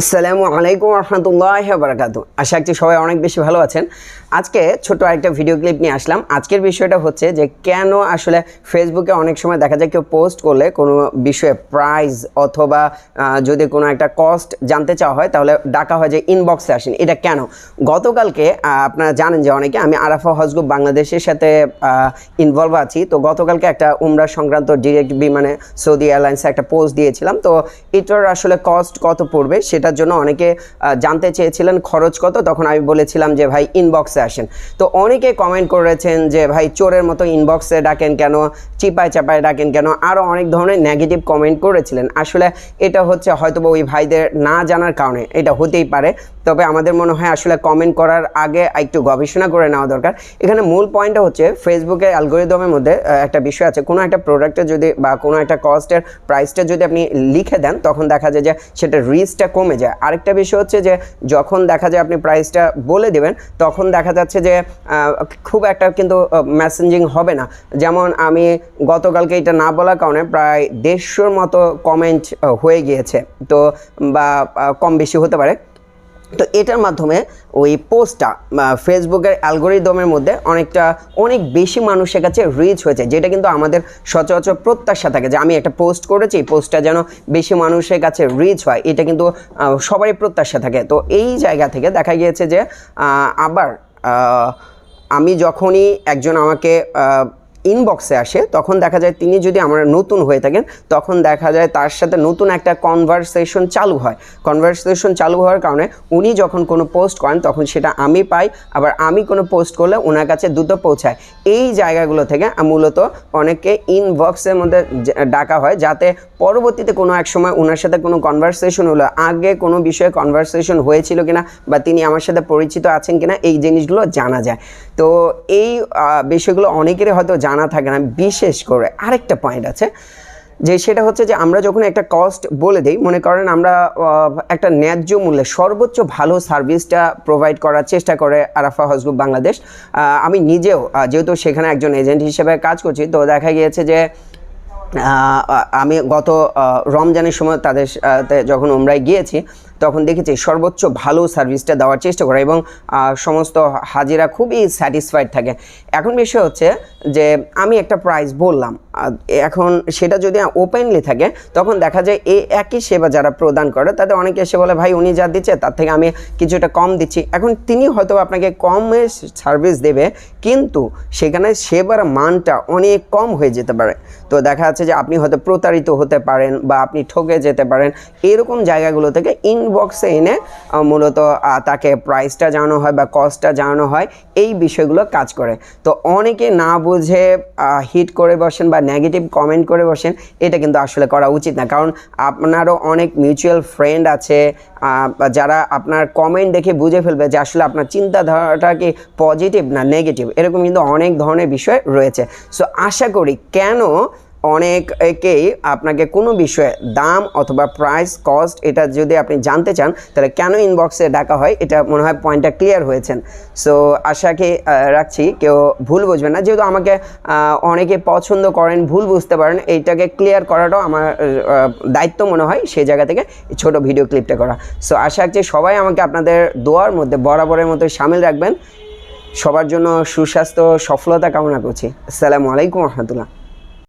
আসসালামু আলাইকুম রহমতুল্লাহ বারাকাতু আশা করছি সবাই অনেক বেশি ভালো আছেন। আজকে ছোট একটা ভিডিও ক্লিপ নিয়ে আসলাম। আজকের বিষয়টা হচ্ছে যে কেন আসলে ফেসবুকে অনেক সময় দেখা যায় কেউ পোস্ট করলে কোনো বিষয়ে প্রাইজ অথবা যদি কোনো একটা কস্ট জানতে চাওয়া হয়, তাহলে ডাকা হয় যে ইনবক্সে আসেন। এটা কেন? গতকালকে আপনারা জানেন যে অনেকে আমি আরাফা হজগুব বাংলাদেশের সাথে ইনভলভ আছি। তো গতকালকে একটা উমরা সংক্রান্ত ডিরেক্ট বিমানে সৌদি এয়ারলাইন্সে একটা পোস্ট দিয়েছিলাম। তো এটার আসলে কস্ট কত পড়বে সেটার জন্য অনেকে জানতে চেয়েছিলেন খরচ কত, তখন আমি বলেছিলাম যে ভাই ইনবক্সে আসেন। তো অনেকে কমেন্ট করেছেন যে ভাই চোরের মতো ইনবক্সে ডাকেন কেন, চিপায় চাপায় ডাকেন কেন আরও অনেক ধরনের নেগেটিভ কমেন্ট করেছিলেন। আসলে এটা হচ্ছে হয়তো বা ওই ভাইদের না জানার কারণে, এটা হতেই পারে। তবে আমাদের মনে হয় আসলে কমেন্ট করার আগে একটু গবেষণা করে নেওয়া দরকার। এখানে মূল পয়েন্টটা হচ্ছে ফেসবুকের অ্যালগোরিদমের মধ্যে একটা বিষয় আছে। কোনো একটা প্রোডাক্টের যদি বা কোনো একটা কস্টের প্রাইসটা যদি আপনি লিখে দেন, তখন দেখা যায় যে সেটা রিস্কটা কমে যায়। আরেকটা বিষয় হচ্ছে যে, যখন দেখা যায় আপনি প্রাইসটা বলে দেবেন, তখন দেখা যাচ্ছে যে খুব একটা কিন্তু মেসেঞ্জিং হবে না। যেমন আমি গতকালকে এটা না বলার কারণে প্রায় দেড়শোর মতো কমেন্ট হয়ে গিয়েছে। তো, বা কম বেশি হতে পারে। তো এটার মাধ্যমে ওই পোস্টটা ফেসবুকের অ্যালগোরিদমের মধ্যে অনেকটা, অনেক বেশি মানুষের কাছে রিচ হয়েছে, যেটা কিন্তু আমাদের সচরাচর প্রত্যাশা থাকে যে আমি একটা পোস্ট করেছি, এই পোস্টটা যেন বেশি মানুষের কাছে রিচ হয়, এটা কিন্তু সবারই প্রত্যাশা থাকে। তো এই জায়গা থেকে দেখা গিয়েছে যে আবার আমি যখনই একজন আমাকে ইনবক্সে আসে, তখন দেখা যায় তিনি যদি আমার নতুন হয়ে থাকেন, তখন দেখা যায় তার সাথে নতুন একটা কনভারসেশন চালু হয়। কনভারসেশন চালু হওয়ার কারণে উনি যখন কোনো পোস্ট করেন, তখন সেটা আমি পাই, আবার আমি কোনো পোস্ট করলে ওনার কাছে দ্রুত পৌঁছায়। এই জায়গাগুলো থেকে মূলত অনেকে ইনবক্সের মধ্যে ডাকা হয়, যাতে পরবর্তীতে কোনো এক সময় ওনার সাথে কোনো কনভারসেশন হলো, আগে কোনো বিষয়ে কনভারসেশন হয়েছিল কিনা, বা তিনি আমার সাথে পরিচিত আছেন কিনা, এই জিনিসগুলো জানা যায়। তো এই বিষয়গুলো অনেকেরই হয়তো জানা থাকে না বিশেষ করে আরেকটা পয়েন্ট আছে, যে সেটা হচ্ছে যে আমরা যখন একটা কস্ট বলে দিই, মনে করেন আমরা একটা ন্যায্য মূল্যে সর্বোচ্চ ভালো সার্ভিসটা প্রোভাইড করার চেষ্টা করে আরাফা হজগুব বাংলাদেশ আমি নিজেও যেহেতু সেখানে একজন এজেন্ট হিসেবে কাজ করছি, তো দেখা গিয়েছে যে আমি গত রমজানের সময় তাদের যখন ওমরায় গিয়েছি তখন দেখেছি সর্বোচ্চ ভালো সার্ভিসটা দেওয়ার চেষ্টা করা এবং সমস্ত হাজিরা খুবই স্যাটিসফাইড থাকে। এখন বিষয় হচ্ছে যে, আমি একটা প্রাইস বললাম এখন সেটা যদি ওপেনলি থাকে, তখন দেখা যায় এই একই সেবা যারা প্রদান করে, তাদের অনেকে এসে বলে, ভাই, উনি যা দিচ্ছে, তার থেকে আমি কিছুটা কম দিচ্ছি। এখন তিনি হয়তো আপনাকে কমে সার্ভিস দেবে, কিন্তু সেখানে সেবার মানটা অনেক কম হয়ে যেতে পারে। তো দেখা যাচ্ছে যে, আপনি হয়তো প্রতারিত হতে পারেন বা আপনি ঠকে যেতে পারেন। এরকম জায়গাগুলো থেকে ইনবক্সে এনে মূলত তাকে প্রাইসটা জানানো হয় বা কস্টটা জানানো হয়, এই বিষয়গুলো কাজ করে। তো অনেকে না বুঝে হিট করে বসেন বা নেগেটিভ কমেন্ট করে বসেন, এটা কিন্তু আসলে করা উচিত না। কারণ আপনারও অনেক মিউচুয়াল ফ্রেন্ড আছে যারা আপনার কমেন্ট দেখে বুঝে ফেলবে যে আসলে আপনার চিন্তাধারাটা কি পজিটিভ না নেগেটিভ এরকম কিন্তু অনেক ধরনের বিষয় রয়েছে। সো আশা করি কেন অনেকেই আপনাকে কোনো বিষয়ে দাম অথবা প্রাইস কস্ট এটা যদি আপনি জানতে চান, তাহলে কেন ইনবক্সে ডাকা হয়? এটা মনে হয় পয়েন্টটা ক্লিয়ার হয়েছেন। সো আশাকে রাখছি। কেউ ভুল বুঝবেন না। যেহেতু আমাকে অনেকে পছন্দ করেন, ভুল বুঝতে পারেন, এইটাকে ক্লিয়ার করাটাও আমার দায়িত্ব মনে হয় সেই জায়গা থেকে ছোট ভিডিও ক্লিপটা করা। সো আশা রাখছি সবাই আমাকে আপনাদের দোয়ার মধ্যে, বরাবরের মতো সামিল রাখবেন। সবার জন্য সুস্বাস্থ্য, সফলতা কামনা করছি। আসসালামু আলাইকুম রহমতুল্লাহ।